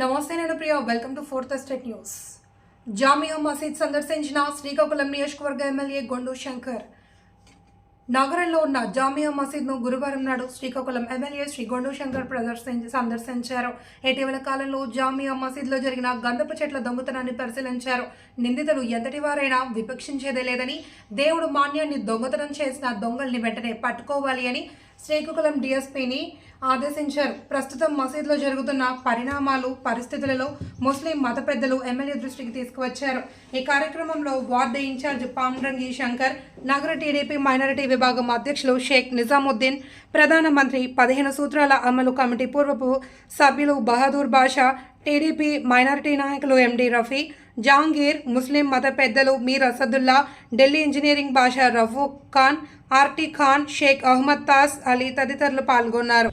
నమస్తే నేను Priya welcome to fourth state news Jamia Masjid సందర్శించిన శ్రీకాకుళం నియోజకవర్గ ఎమ్మెల్యే గొండు శంకర్. నగరంలో ఉన్న జామియా మసీద్ను గురువారం నాడు శ్రీకాకుళం ఎమ్మెల్యే శ్రీ గొండు శంకర్ ప్రదర్శించి సందర్శించారు. ఇటీవల కాలంలో జామియా మసీద్లో జరిగిన గంధపు చెట్ల దొంగతనాన్ని పరిశీలించారు. నిందితులు ఎంతటి వారైనా విపక్షించేదే లేదని దేవుడు మాన్యాన్ని దొంగతనం చేసిన దొంగల్ని వెంటనే పట్టుకోవాలి అని శ్రీకాకుళం డిఎస్పీని ఆదేశించారు. ప్రస్తుతం మసీద్లో జరుగుతున్న పరిణామాలు పరిస్థితులలో ముస్లిం మత పెద్దలు ఎమ్మెల్యే దృష్టికి తీసుకువచ్చారు. ఈ కార్యక్రమంలో వార్డు ఇన్ఛార్జ్ పామరంగి శంకర్ నగర టీడీపీ మైనారిటీ విభాగం అధ్యక్షులు షేక్ నిజాముద్దీన్ ప్రధానమంత్రి పదిహేను సూత్రాల అమలు కమిటీ పూర్వపు సభ్యులు బహదూర్ బాషా టీడీపీ మైనారిటీ నాయకులు ఎండి రఫీ జాంగీర్ ముస్లిం మత పెద్దలు మీర్ అసదుల్లా ఢిల్లీ ఇంజనీరింగ్ భాష రఫూక్ ఖాన్ ఆర్టీ ఖాన్ షేక్ అహ్మద్ తాస్ అలీ తదితరులు పాల్గొన్నారు.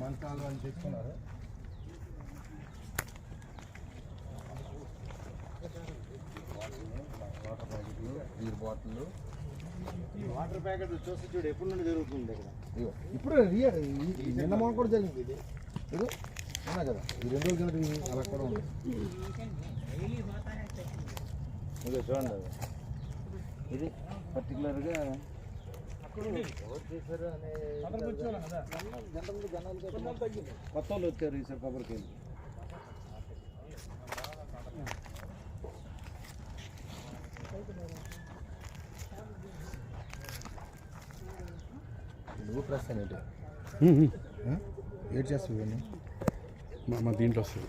మంచాలు అని తెచ్చుకున్నారు బీర్ బాటిల్ వాటర్ ప్యాకెట్ చూసి చూడు ఎప్పటి నుండి జరుగుతుంది ఇక్కడ? ఇప్పుడు నిన్న మొన్న కూడా జరిగింది ఇది. ఇది ఉన్నా కదా ఈ రెండు రోజుల ఇది అలా కూడా ఉంది. ఇదిగో చూడండి. ఇది పర్టికులర్గా కొత్త వాళ్ళు వచ్చారు ఈసారి కొబ్బరికాయలు. నువ్వు ప్రెస్ అనేటి ఏడ్ చేస్తావు ఇవన్నీ మా మా దీంట్లో వస్తుంది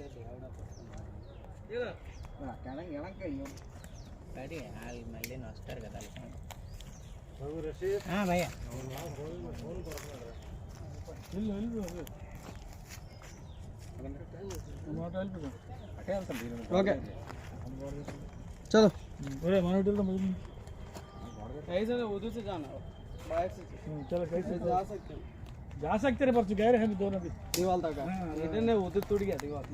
స్పెషల్గా రెడీ వాళ్ళు మళ్ళీ వస్తారు కదా ఓకే చలో कैसे उधर से जाना बाइक से चलो कैसे जा सकते हैं जा सकते हैं पर गए हैं हम दोनों भी दीवार तक इधर ने उधर टूट गया दीवार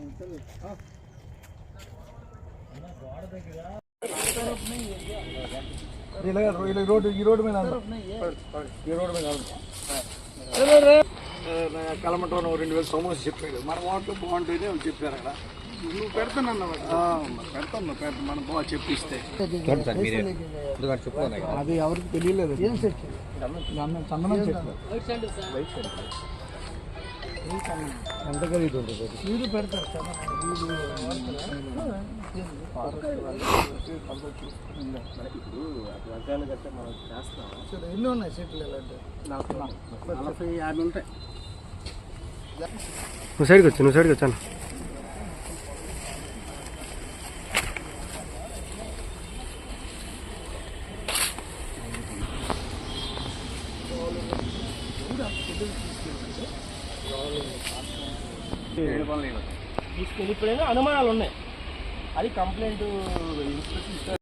ఇలా ఇలా రోడ్డు ఈ రోడ్డు మీద అందరం. ఈ రోడ్డు మీద అందరం. కలమటో రెండు వేల సమోసా చెప్పాడు మన వాటిలో బాగుంటుంది అని చెప్పారు అక్కడ నువ్వు పెడతానన్నావు పెడతాను పెడతా మనం బాగా చెప్పిస్తే. అది ఎవరికి తెలియలేదు. ఏం చెట్టు చందనం చెట్లు ఎంత ఖరీదు ఉంటుంది వీడు పెడతారు ఎన్ని ఉన్నాయి చెట్లు ఇలాంటి? నలభై యాభై ఉంటాయి. నువ్వు సైడ్కి వచ్చి నువ్వు సైడ్కి వచ్చాను తీసుకెళ్ళి ఇప్పుడైనా అనుమానాలు ఉన్నాయి అది కంప్లైంట్ ఇన్స్పెక్టర్